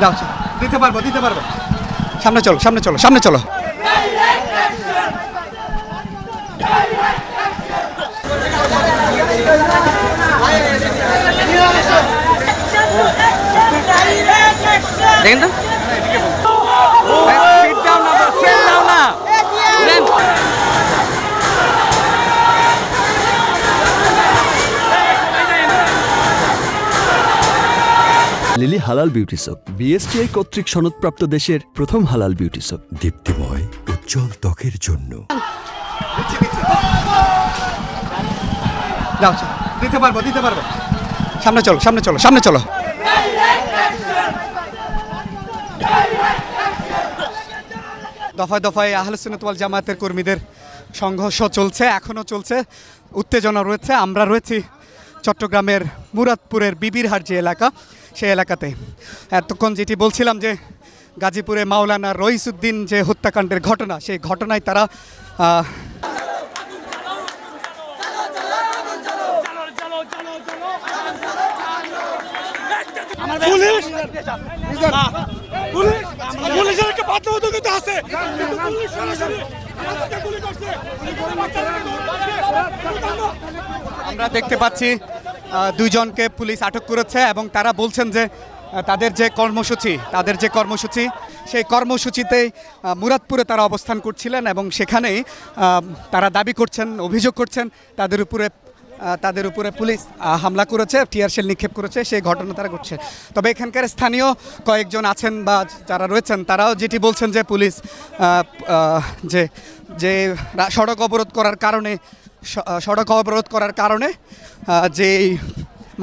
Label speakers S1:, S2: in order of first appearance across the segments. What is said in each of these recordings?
S1: যাও। দিতে পারব দিতে পারব। সামনে চলো সামনে চলো সামনে চলো।
S2: দেখেন তো?
S3: লিলি হালাল বিউটি সোপ। বিএসটিআই কর্তৃক সনদপ্রাপ্ত দেশের প্রথম হালাল বিউটি সোপ। দীপ্তিময় উজ্জ্বল ত্বকের জন্য।
S1: যাও। দিতে পারব দিতে পারব। সামনে চলো সামনে চলো সামনে চলো। দফায় দফায় আহলে জামায়াতের কর্মীদের সংঘর্ষ চলছে এখনও চলছে উত্তেজনা রয়েছে। আমরা রয়েছি চট্টগ্রামের মুরাদপুরের বিবিরহাট যে এলাকা। সেই এলাকাতে। এতক্ষণ যেটি বলছিলাম যে গাজীপুরে মাওলানা রইসুদ্দিন যে হত্যাকাণ্ডের ঘটনা সেই ঘটনায় তারা
S4: পুলিশ! পুলিশ! পুলিশের একটা বাধ্যবাধকতা আছে কিন্তু পুলিশ সরাসরি আমাদেরকে গুলি করছে বাচ্চাদেরকে ধরছে।
S1: আমরা দেখতে পাচ্ছি দুইজনকে পুলিশ আটক করেছে এবং তারা বলছেন যে তাদের যে কর্মসূচি তাদের যে কর্মসূচি সেই কর্মসূচিতে আহ, মুরাদপুরে তারা অবস্থান করছিলেন এবং সেখানেই তারা দাবি করছেন অভিযোগ করছেন তাদের উপরে তাদের উপরে পুলিশ হামলা করেছে টিয়ার শেল নিক্ষেপ করেছে সেই ঘটনা তারা ঘটছে। তবে এখানকার স্থানীয় কয়েকজন আছেন বা যারা রয়েছেন তারাও যেটি বলছেন যে পুলিশ যে যে সড়ক অবরোধ করার কারণে সড়ক অবরোধ করার কারণে যে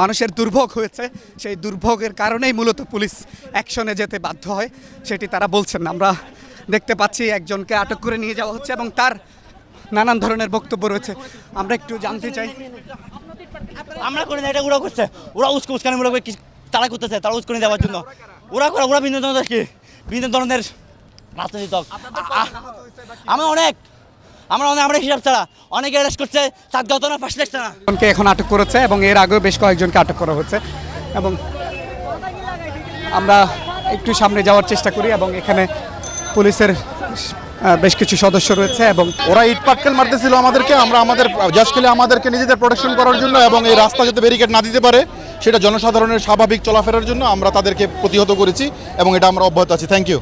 S1: মানুষের দুর্ভোগ হয়েছে, সেই দুর্ভোগের কারণেই মূলত পুলিশ অ্যাকশনে যেতে বাধ্য হয়, সেটি তারা বলছেন আমরা দেখতে পাচ্ছি একজনকে আটক করে নিয়ে যাওয়া হচ্ছে এবং তার নানান ধরনের বক্তব্য রয়েছে। আমরা একটু জানতে চাই।
S5: আমরা করি না এটা ওরা করছে। ওরা উস্কো উস্কানিমূলক তারা করতেছে, তারা উস্কানি দেওয়ার জন্য। ওরা করে, ওরা বিভিন্ন ধরনের কি? বিভিন্ন ধরনের রাজনৈতিক আমরা অনেক আমরা অনেক আমরা হিসাব ছাড়া। অনেকে অ্যারেস্ট করছে সাত গত না ফার্স্ট না
S1: এখন আটক করেছে এবং এর আগেও বেশ কয়েকজনকে আটক করা হচ্ছে এবং আমরা একটু সামনে যাওয়ার চেষ্টা করি এবং এখানে পুলিশের বেশ কিছু সদস্য রয়েছে এবং
S6: ওরা ইট পাটকেল মারতেছিল আমাদেরকে আমরা আমাদের জাসকেলে আমাদেরকে নিজেদের প্রোটেকশন করার জন্য এবং এই রাস্তা যাতে ব্যারিকেড না দিতে পারে সেটা জনসাধারণের স্বাভাবিক চলাফেরার জন্য আমরা তাদেরকে প্রতিহত করেছি এবং এটা আমরা অব্যাহত আছি। Thank you